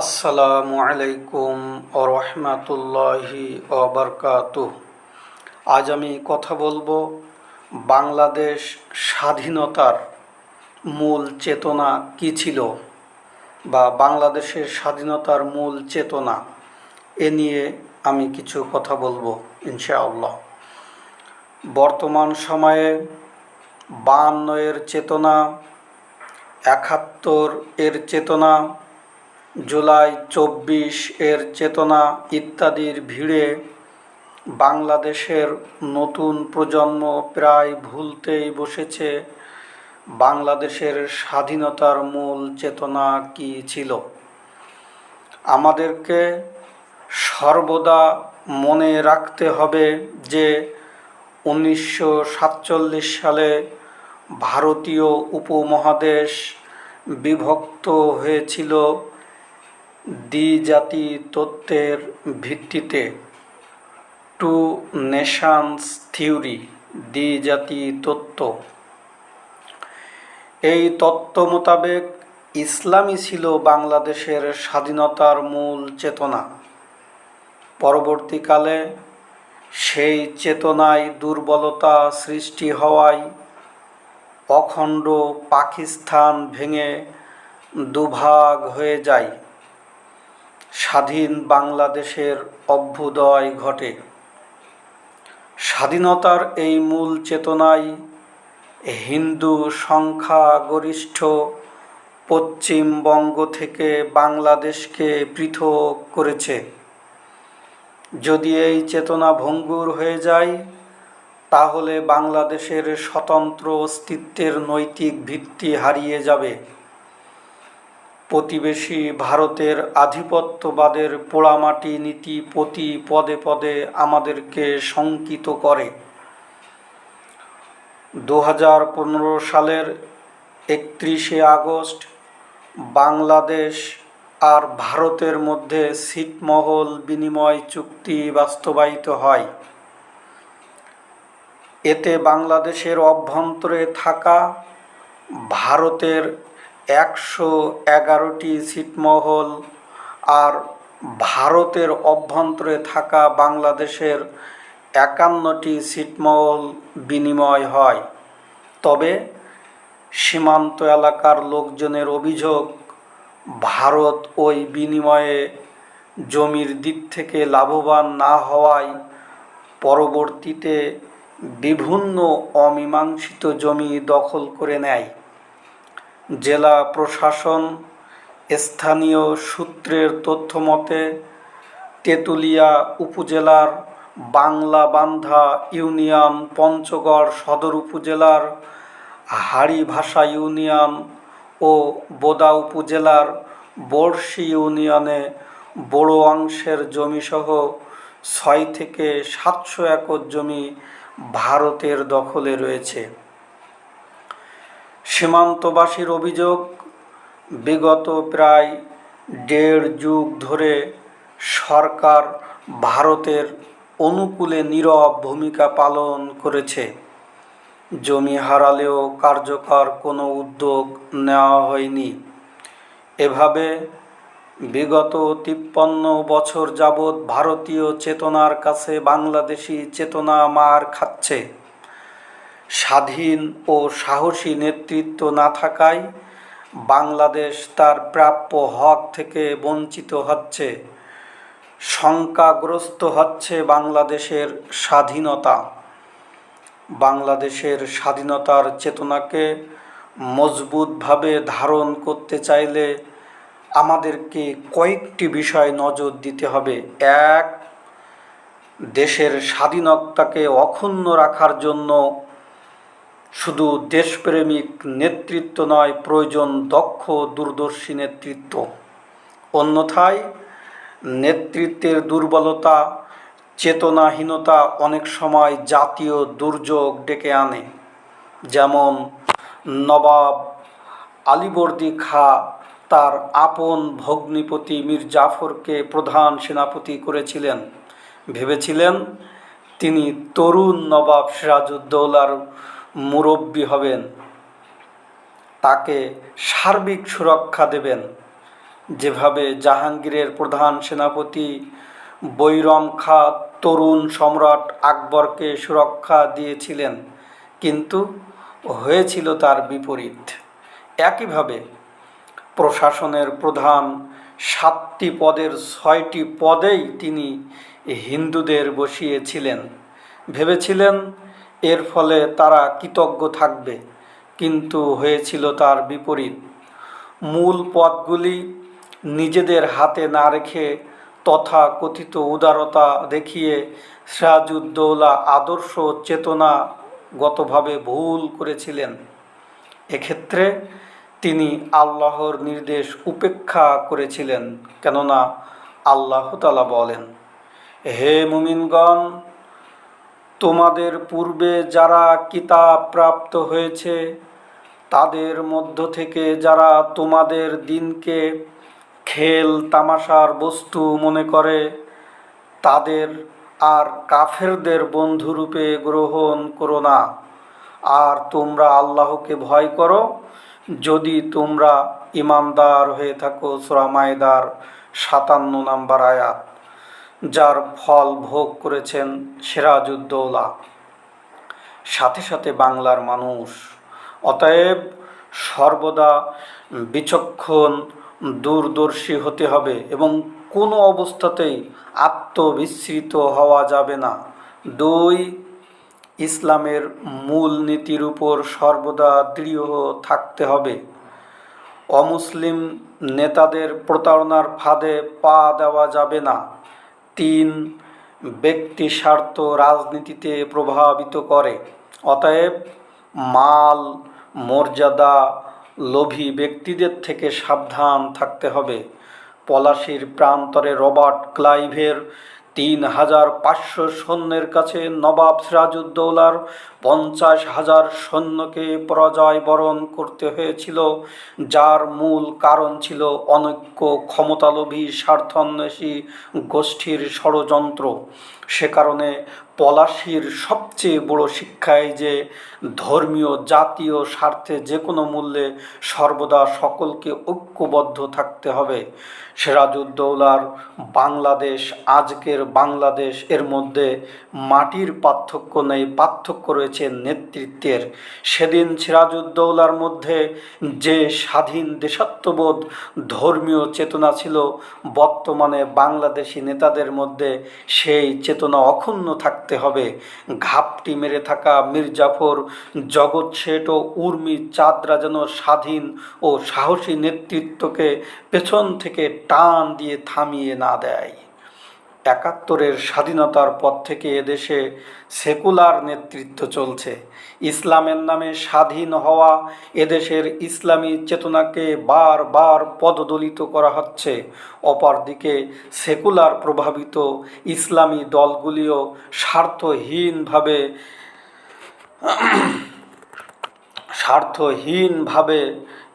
আসসালামু আলাইকুম ও রহমতুল্লাহি ওবরকাত আজ আমি কথা বলব বাংলাদেশ স্বাধীনতার মূল চেতনা কী ছিল বা বাংলাদেশের স্বাধীনতার মূল চেতনা এ নিয়ে আমি কিছু কথা বলব, ইনশাআল্লাহ। বর্তমান সময়ে বায়ান্ন এর চেতনা, একাত্তর এর চেতনা জুলাই চব্বিশ এর চেতনা ইত্যাদির ভিড়ে বাংলাদেশের নতুন প্রজন্ম প্রায় ভুলতেই বসেছে। বাংলাদেশের স্বাধীনতার মূল চেতনা কি ছিল? আমাদেরকে সর্বদা মনে রাখতে হবে যে উনিশশো সাতচল্লিশ সালে ভারতীয় উপমহাদেশ বিভক্ত হয়েছিল দ্বিজাতি তত্ত্বের ভিত্তিতে টু নেশানস থিওরি দ্বিজাতি তত্ত্ব এই তত্ত্ব মোতাবেক ইসলামই ছিল বাংলাদেশের স্বাধীনতার মূল চেতনা। পরবর্তীকালে সেই চেতনায় দুর্বলতা সৃষ্টি হওয়ায় অখণ্ড পাকিস্তান ভেঙে দুভাগ হয়ে যায়। স্বাধীন বাংলাদেশের অভ্যুদয় ঘটে। স্বাধীনতার এই মূল চেতনায় হিন্দু সংখ্যাগরিষ্ঠ পশ্চিমবঙ্গ থেকে বাংলাদেশকে পৃথক করেছে। যদি এই চেতনা ভঙ্গুর হয়ে যায়, তাহলে বাংলাদেশের স্বতন্ত্র অস্তিত্বের নৈতিক ভিত্তি হারিয়ে যাবে। প্রতিবেশী ভারতের আধিপত্যবাদের পোড়ামাটি নীতি প্রতি পদে পদে আমাদেরকে শঙ্কিত করে। দু হাজার পনেরো সালের একত্রিশে আগস্ট বাংলাদেশ আর ভারতের মধ্যে ছিটমহল বিনিময় চুক্তি বাস্তবায়িত হয়। এতে বাংলাদেশের অভ্যন্তরে থাকা ভারতের একশো এগারোটি ছিটমহল আর ভারতের অভ্যন্তরে থাকা বাংলাদেশের একান্নটি ছিটমহল বিনিময় হয়। তবে সীমান্ত এলাকার লোকজনের অভিযোগ, ভারত ওই বিনিময়ে জমির দিক থেকে লাভবান না হওয়ায় পরবর্তীতে বিভিন্ন অমীমাংসিত জমি দখল করে নেয়। জেলা প্রশাসন স্থানীয় সূত্রের তথ্য মতে তেঁতুলিয়া উপজেলার বাংলাবান্ধা ইউনিয়ন পঞ্চগড় সদর উপজেলার হাড়িভাষা ইউনিয়ন ও বোদা উপজেলার বড়শি ইউনিয়নে বড় অংশের জমিসহ ছয় থেকে সাতশো একর জমি ভারতের দখলে রয়েছে। সীমান্তবাসীর অভিযোগ, বিগত প্রায় দেড় যুগ ধরে সরকার ভারতের অনুকূলে নীরব ভূমিকা পালন করেছে। জমি হারালেও কার্যকর কোনো উদ্যোগ নেওয়া হয়নি। এভাবে বিগত তিপ্পান্ন বছর যাবৎ ভারতীয় চেতনার কাছে বাংলাদেশি চেতনা মার খাচ্ছে। স্বাধীন ও সাহসী নেতৃত্ব না থাকায় বাংলাদেশ তার প্রাপ্য হক থেকে বঞ্চিত হচ্ছে, শঙ্কাগ্রস্ত হচ্ছে বাংলাদেশের স্বাধীনতা। বাংলাদেশের স্বাধীনতার চেতনাকে মজবুতভাবে ধারণ করতে চাইলে আমাদেরকে কয়েকটি বিষয় নজর দিতে হবে। এক, দেশের স্বাধীনতাকে অক্ষুণ্ণ রাখার জন্য শুধু দেশপ্রেমিক নেতৃত্ব নয়, প্রয়োজন দক্ষ, দূরদর্শী নেতৃত্ব। অন্যথায়, নেতৃত্বের দুর্বলতা, চেতনাহীনতা অনেক সময় জাতীয় দুর্যোগ ডেকে আনে। যেমন নবাব আলীবর্দী খা তার আপন ভগ্নিপতি মীর জাফরকে প্রধান সেনাপতি করেছিলেন। ভেবেছিলেন তিনি তরুণ নবাব সিরাজউদ্দৌলার মুরব্বী হবেন। তাকে সার্বিক সুরক্ষা দেবেন। যেভাবে জাহাঙ্গীরের প্রধান সেনাপতি বৈরম খা তরুণ সম্রাট আকবরকে সুরক্ষা দিয়েছিলেন, কিন্তু হয়েছিল তার বিপরীত। একইভাবে প্রশাসনের প্রধান সাতটি পদের ছয়টি পদেই তিনি হিন্দুদের বসিয়েছিলেন। ভেবেছিলেন এর ফলে তারা কৃতজ্ঞ থাকবে, কিন্তু হয়েছিল তার বিপরীত। মূল পদগুলি নিজেদের হাতে না রেখে তথা কথিত উদারতা দেখিয়ে সিরাজউদ্দৌলা আদর্শ চেতনাগতভাবে ভুল করেছিলেন। এক্ষেত্রে তিনি আল্লাহর নির্দেশ উপেক্ষা করেছিলেন, কেননা আল্লাহ তালা বলেন, হে মুমিনগণ তোমাদের পূর্বে যারা কিতাব প্রাপ্ত হয়েছে, তাদের মধ্য থেকে যারা তোমাদের দিনকে খেল, তামাশার বস্তু মনে করে, তাদের আর কাফেরদের বন্ধুরূপে গ্রহণ করো না। আর তোমরা আল্লাহকে ভয় করো। যদি তোমরা ইমানদার হয়ে থাকো সুরামায়দার সাতান্ন নাম্বার আয়াত। যার ফল ভোগ করেছেন সিরাজউদ্দৌলা। সাথে সাথে বাংলার মানুষ অতএব সর্বদা বিচক্ষণ, দূরদর্শী হতে হবে এবং কোনো অবস্থাতেই আত্মবিস্মৃত হওয়া যাবে না। দুই, ইসলামের মূল নীতির উপর সর্বদা দৃঢ় থাকতে হবে। অমুসলিম নেতাদের প্রতারণার ফাঁদে পা দেওয়া যাবে না। তিন ব্যক্তি স্বার্থ রাজনীতিতে প্রভাবিত করে। অতএব মাল, মর্যাদা, লোভী ব্যক্তিদের থেকে সাবধান থাকতে হবে। পলাশির প্রান্তরে রবার্ট ক্লাইভের তিন হাজার পাঁচশো সৈন্যের কাছে নবাব সিরাজউদ্দৌলার পঞ্চাশ হাজার সৈন্যকে পরাজয় বরণ করতে হয়েছিল, যার মূল কারণ ছিল অনৈক্য ক্ষমতালোভী স্বার্থান্বেষী গোষ্ঠীর ষড়যন্ত্র। সে কারণে পলাশির সবচেয়ে বড় শিক্ষায় যে ধর্মীয়, জাতীয় স্বার্থে যে কোনো মূল্যে সর্বদা সকলকে ঐক্যবদ্ধ থাকতে হবে। সিরাজউদ্দৌলার বাংলাদেশ, আজকের বাংলাদেশ, এর মধ্যে মাটির পার্থক্য নেই, পার্থক্য রয়েছে নেতৃত্বের। সেদিন সিরাজউদ্দৌলার মধ্যে যে স্বাধীন দেশাত্মবোধ, ধর্মীয় চেতনা ছিল, বর্তমানে বাংলাদেশি নেতাদের মধ্যে সেই চেতনা অক্ষুণ্ণ থাকতে হবে। ঘাপটি মেরে থাকা মির্জাফর জগৎ শেঠ ও উর্মি চাঁদরা যেন স্বাধীন ও সাহসী নেতৃত্বকে পেছন থেকে টান দিয়ে থামিয়ে না দেয়। একাত্তরের স্বাধীনতার পর থেকে এদেশে সেকুলার নেতৃত্ব চলছে। ইসলামের নামে স্বাধীন হওয়া এদেশের ইসলামী চেতনাকে বারবার পদদলিত করা হচ্ছে। অপরদিকে সেকুলার প্রভাবিত ইসলামী দলগুলিও স্বার্থহীনভাবে স্বার্থহীনভাবে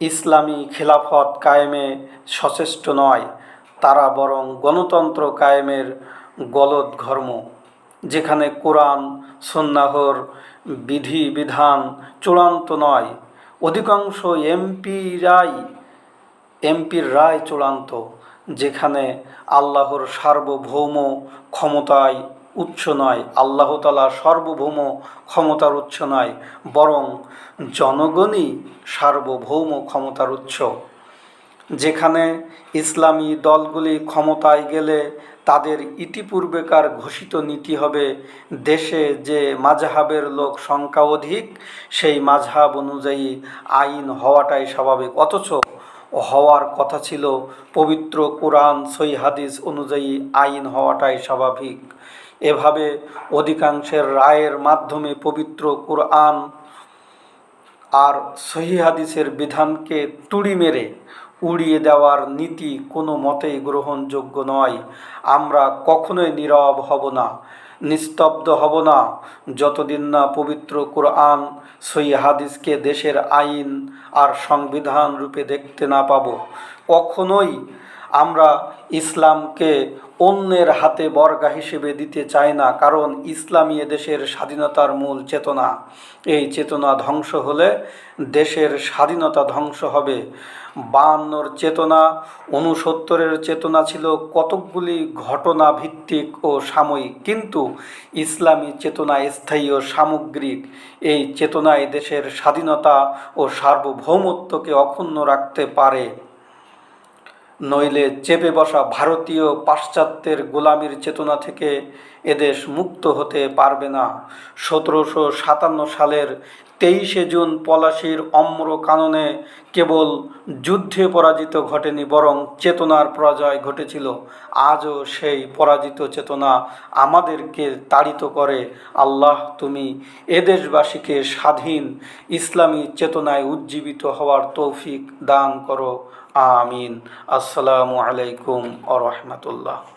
ইসলামী খেলাফত কায়েমে সচেষ্ট নয়। তারা বরং গণতন্ত্র কায়েমের গলদ ঘর্ম, যেখানে কোরআন সন্ন্যাহর বিধি, বিধান চূড়ান্ত নয়। অধিকাংশ এমপিরাই, এমপির রায় চূড়ান্ত, যেখানে আল্লাহর সার্বভৌম ক্ষমতায় উৎস নয়, আল্লাহ তালা সার্বভৌম ক্ষমতার উৎস নয়, বরং জনগণই সার্বভৌম ক্ষমতার উৎস যেখানে ইসলামী দলগুলি ক্ষমতায় গেলে তাদের ইতিপূর্বেকার ঘোষিত নীতি হবে, দেশে যে মাঝহাবের লোক সংখ্যা অধিক, সেই মাঝহাব অনুযায়ী আইন হওয়াটাই স্বাভাবিক। অথচ হওয়ার কথা ছিল পবিত্র কোরআন সই হাদিস অনুযায়ী আইন হওয়াটাই স্বাভাবিক। এভাবে অধিকাংশের রায়ের মাধ্যমে পবিত্র কোরআন আর সহি হাদিসের বিধানকে তুড়ি মেরে উড়িয়ে দেওয়ার নীতি কোনো মতেই গ্রহণযোগ্য নয়। আমরা কখনোই নীরব হব না, নিস্তব্ধ হব না। যতদিন না পবিত্র কোরআন সই হাদিসকে দেশের আইন আর সংবিধান রূপে দেখতে না পাব, কখনোই আমরা ইসলামকে অন্যের হাতে বর্গা হিসেবে দিতে চাই না, কারণ ইসলামী দেশের স্বাধীনতার মূল চেতনা। এই চেতনা ধ্বংস হলে দেশের স্বাধীনতা ধ্বংস হবে। বায়ান্নর চেতনা উনসত্তরের চেতনা ছিল কতকগুলি ঘটনা ভিত্তিক ও সাময়িক, কিন্তু ইসলামী চেতনা স্থায়ী ও সামগ্রিক। এই চেতনায় দেশের স্বাধীনতা ও সার্বভৌমত্বকে অক্ষুণ্ণ রাখতে পারে। নইলে চেপে বসা ভারতীয় পাশ্চাত্যের গোলামির চেতনা থেকে এদেশ মুক্ত হতে পারবে না। সতেরোশো সাতান্ন সালের তেইশে জুন পলাশির অম্র কাননে কেবল যুদ্ধে পরাজিত ঘটেনি, বরং চেতনার পরাজয় ঘটেছিল। আজও সেই পরাজিত চেতনা আমাদেরকে তাড়িত করে। আল্লাহ, তুমি এদেশবাসীকে স্বাধীন ইসলামী চেতনায় উজ্জীবিত হওয়ার তৌফিক দান করো। আমিন। আসসালামু আলাইকুম আ রহমতুল্লাহ।